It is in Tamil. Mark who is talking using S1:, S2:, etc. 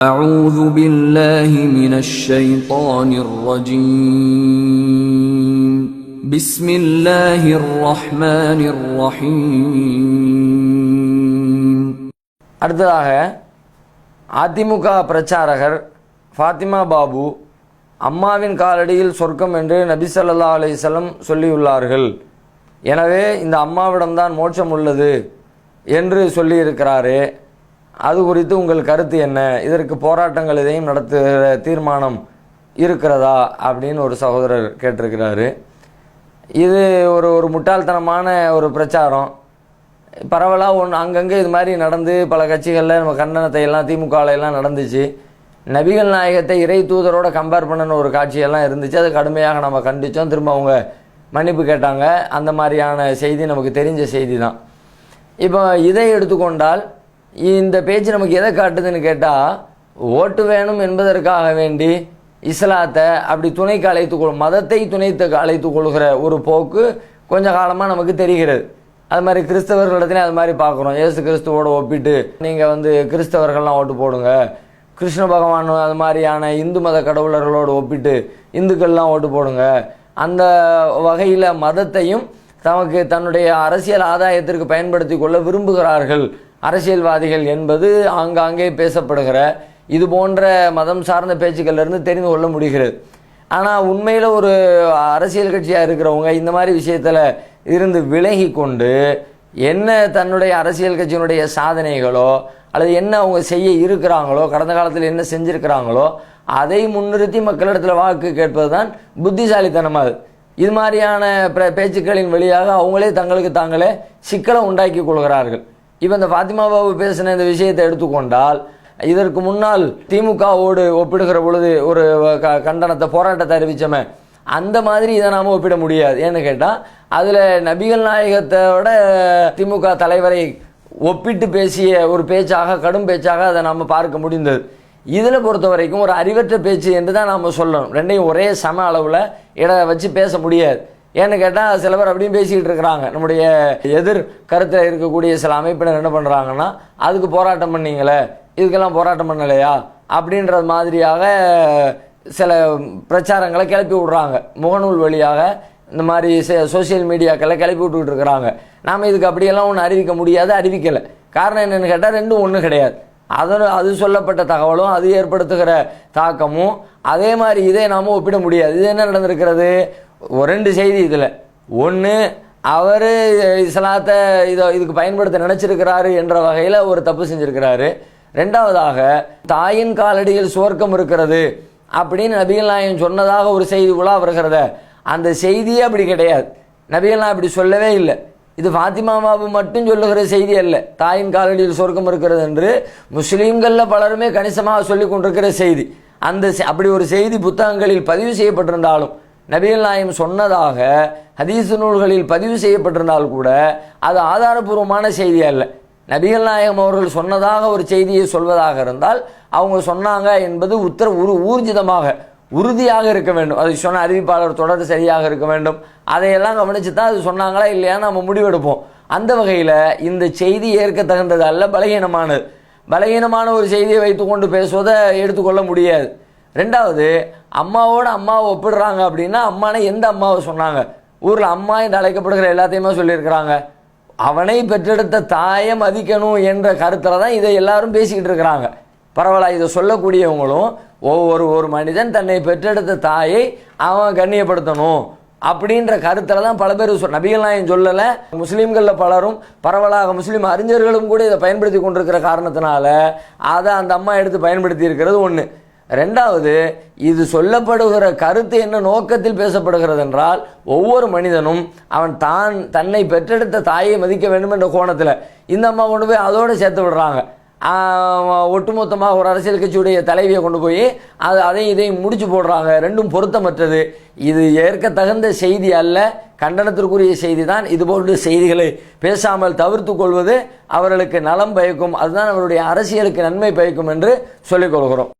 S1: أعوذ بالله من الشيطان الرجيم بسم الله الرحمن الرحيم
S2: அடுத்ததாக அதிமுக பிரச்சாரகர் ஃபாத்திமா பாபு அம்மாவின் காலடியில் சொர்க்கம் என்று நபி ஸல்லல்லாஹு அலைஹி வஸல்லம் சொல்லியுள்ளார்கள் எனவே இந்த அம்மாவிடம்தான் மோட்சம் உள்ளது என்று சொல்லியிருக்கிறாரே அது குறித்து உங்கள் கருத்து என்ன? இதற்கு போராட்டங்கள் இதையும் நடத்துகிற தீர்மானம் இருக்கிறதா? அப்படின்னு ஒரு சகோதரர் கேட்டிருக்கிறாரு. இது ஒரு ஒரு முட்டாள்தனமான ஒரு பிரச்சாரம். பரவலாக ஒன்று அங்கங்கே இது மாதிரி நடந்து பல கட்சிகளில் நம்ம கண்டனத்தை எல்லாம் திமுகவில் நடந்துச்சு. நபிகள் நாயகத்தை இறை தூதரோட கம்பேர் பண்ணணும் ஒரு காட்சியெல்லாம் இருந்துச்சு. அது கடுமையாக நம்ம கண்டித்தோம் திரும்ப அவங்க மன்னிப்பு கேட்டாங்க. அந்த மாதிரியான செய்தி நமக்கு தெரிஞ்ச செய்தி தான். இப்போ இதை எடுத்துக்கொண்டால் இந்த பேச்சு நமக்கு எதை காட்டுதுன்னு கேட்டால் ஓட்டு வேணும் என்பதற்காக வேண்டி இஸ்லாத்தை அப்படி துணைக்கு அழைத்து கொள் மதத்தை துணைத்து அழைத்து கொள்கிற ஒரு போக்கு கொஞ்ச காலமாக நமக்கு தெரிகிறது. அது மாதிரி கிறிஸ்தவர்களிடத்துலையும் அது மாதிரி பார்க்குறோம். ஏசு கிறிஸ்துவோட ஒப்பிட்டு நீங்கள் வந்து கிறிஸ்தவர்கள்லாம் ஓட்டு போடுங்க. கிருஷ்ண பகவான் அது மாதிரியான இந்து மத கடவுளர்களோடு ஒப்பிட்டு இந்துக்கள்லாம் ஓட்டு போடுங்க. அந்த வகையில் மதத்தையும் தமக்கு தன்னுடைய அரசியல் ஆதாயத்திற்கு பயன்படுத்தி கொள்ள விரும்புகிறார்கள் அரசியல்வாதிகள் என்பது ஆங்காங்கே பேசப்படுகிற இது போன்ற மதம் சார்ந்த பேச்சுக்கள்லேருந்து தெரிந்து கொள்ள முடிகிறது. ஆனால் உண்மையில் ஒரு அரசியல் கட்சியாக இருக்கிறவங்க இந்த மாதிரி விஷயத்தில் இருந்து விலகி கொண்டு என்ன தன்னுடைய அரசியல் கட்சியினுடைய சாதனைகளோ அல்லது என்ன அவங்க செய்ய இருக்கிறாங்களோ கடந்த காலத்தில் என்ன செஞ்சுருக்கிறாங்களோ அதை முன்னிறுத்தி மக்களிடத்தில் வாக்கு கேட்பது தான் புத்திசாலித்தனமாக இது மாதிரியான பிர- பேச்சுக்களின் வழியாக அவங்களே தங்களுக்கு தாங்களே சிக்கலை உண்டாக்கி கொள்கிறார்கள். இப்போ இந்த ஃபாத்திமா பாபு பேசின இந்த விஷயத்தை எடுத்துக்கொண்டால் இதற்கு முன்னால் திமுகவோடு ஒப்பிடுகிற பொழுது ஒரு க- கண்டனத்தை போராட்டத்தை அறிவிச்சோமே அந்த மாதிரி இதை நாம் ஒப்பிட முடியாது. ஏன்னு கேட்டால் அதில் நபிகள் நாயகத்தோட திமுக தலைவரை ஒப்பிட்டு பேசிய ஒரு பேச்சாக கடும் பேச்சாக அதை நம்ம பார்க்க முடிந்தது. இதில் பொறுத்த வரைக்கும் ஒரு அறிவற்ற பேச்சு என்று தான் நாம் சொல்லணும். ரெண்டையும் ஒரே சம அளவில் இட வச்சு பேச முடியாது. ஏன்னு கேட்டால் சில பேர் அப்படியும் பேசிக்கிட்டு இருக்கிறாங்க. நம்முடைய எதிர் கருத்தில் இருக்கக்கூடிய சில அமைப்பினர் என்ன பண்ணுறாங்கன்னா அதுக்கு போராட்டம் பண்ணீங்களே இதுக்கெல்லாம் போராட்டம் பண்ணலையா? அப்படின்றது மாதிரியாக சில பிரச்சாரங்களை கிளப்பி விடுறாங்க. முகநூல் வழியாக இந்த மாதிரி சோஷியல் மீடியாக்களை கிளப்பி விட்டுக்கிட்டு இருக்கிறாங்க. நாம் இதுக்கு அப்படியெல்லாம் ஒன்றும் அறிவிக்க முடியாது அறிவிக்கலை. காரணம் என்னென்னு கேட்டால் ரெண்டும் ஒன்றும் கிடையாது. அதன் அது சொல்லப்பட்ட தகவலும் அது ஏற்படுத்துகிற தாக்கமும் அதே மாதிரி இதை நாம் ஒப்பிட முடியாது. இது என்ன நடந்திருக்கிறது? ஒரு ரெண்டு செய்தி இதில். ஒன்று அவர் இஸ்லாத்தை இதை இதுக்கு பயன்படுத்த நினச்சிருக்கிறாரு என்ற வகையில் ஒரு தப்பு செஞ்சுருக்கிறாரு. ரெண்டாவதாக தாயின் காலடியில் சுவர்க்கம் இருக்கிறது அப்படின்னு நபிகள் நாயன் சொன்னதாக ஒரு செய்தி உலா வருகிறத. அந்த செய்தியே அப்படி கிடையாது. நபிகள் நான் அப்படி சொல்லவே இல்லை. இது ஃபாத்திமா பாபு மட்டும் சொல்லுகிற செய்தி அல்ல. தாயின் காலடியில் சொர்க்கம் இருக்கிறது என்று முஸ்லீம்களில் பலருமே கணிசமாக சொல்லி கொண்டிருக்கிற செய்தி. அந்த செ- அப்படி ஒரு செய்தி புத்தகங்களில் பதிவு செய்யப்பட்டிருந்தாலும் நபிகள் நாயம் சொன்னதாக ஹதீஸ் நூல்களில் பதிவு செய்யப்பட்டிருந்தால் கூட அது ஆதாரபூர்வமான செய்தி அல்ல. நபிகள் நாயகம் அவர்கள் சொன்னதாக ஒரு செய்தியை சொல்வதாக இருந்தால் அவங்க சொன்னாங்க என்பது உத்தர உரு ஊர்ஜிதமாக உறுதியாக இருக்க வேண்டும். அது சொன்ன அறிவிப்பாளர் தொடர் சரியாக இருக்க வேண்டும். அதையெல்லாம் கவனித்து தான் அது சொன்னாங்களா இல்லையா நம்ம முடிவெடுப்போம். அந்த வகையில் இந்த செய்தி ஏற்க தகுந்தது அல்ல பலகீனமானது. பலகீனமான ஒரு செய்தியை வைத்துக்கொண்டு பேசுவதை எடுத்துக்கொள்ள முடியாது. ரெண்டாவது அம்மாவோட அம்மாவை ஒப்பிடுறாங்க அப்படின்னா அம்மானை எந்த அம்மாவை சொன்னாங்க? ஊரில் அம்மா என்று அழைக்கப்படுகிற எல்லாத்தையுமே சொல்லியிருக்கிறாங்க. அவனை பெற்றெடுத்த தாயை மதிக்கணும் என்ற கருத்தில் தான் இதை எல்லாரும் பேசிக்கிட்டு இருக்கிறாங்க. பரவாயில்ல இதை சொல்லக்கூடியவங்களும் ஒவ்வொரு ஒரு மனிதன் தன்னை பெற்றெடுத்த தாயை அவன் கண்ணியப்படுத்தணும் அப்படின்ற கருத்தில் தான் பல பேர் சொல் நபிகள் நாயன் சொல்லலை. முஸ்லீம்களில் பலரும் பரவலாக முஸ்லீம் அறிஞர்களும் கூட இதை பயன்படுத்தி கொண்டிருக்கிற காரணத்தினால அதை அந்த அம்மா எடுத்து பயன்படுத்தி இருக்கிறது ஒன்று ரெண்டாவது இது சொல்லப்படுகிற கருத்து என்ன நோக்கத்தில் பேசப்படுகிறது என்றால் ஒவ்வொரு மனிதனும் அவன் தான் தன்னை பெற்றெடுத்த தாயை மதிக்க வேண்டும் என்ற கோணத்தில். இந்த அம்மா கொண்டு போய் அதோடு சேர்த்து விடுறாங்க. ஒட்டுமொத்தமாக ஒரு அரசியல் கட்சியுடைய தலைவியை கொண்டு போய் அது அதையும் இதையும் முடிச்சு போடுறாங்க. ரெண்டும் பொருத்தமற்றது. இது ஏற்க தகுந்த செய்தி அல்ல. கண்டனத்திற்குரிய செய்தி தான். இதுபோன்ற செய்திகளை பேசாமல் தவிர்த்து கொள்வது அவர்களுக்கு நலம் பயக்கும். அதுதான் அவருடைய அரசியலுக்கு நன்மை பயக்கும் என்று சொல்லிக் கொள்கிறோம்.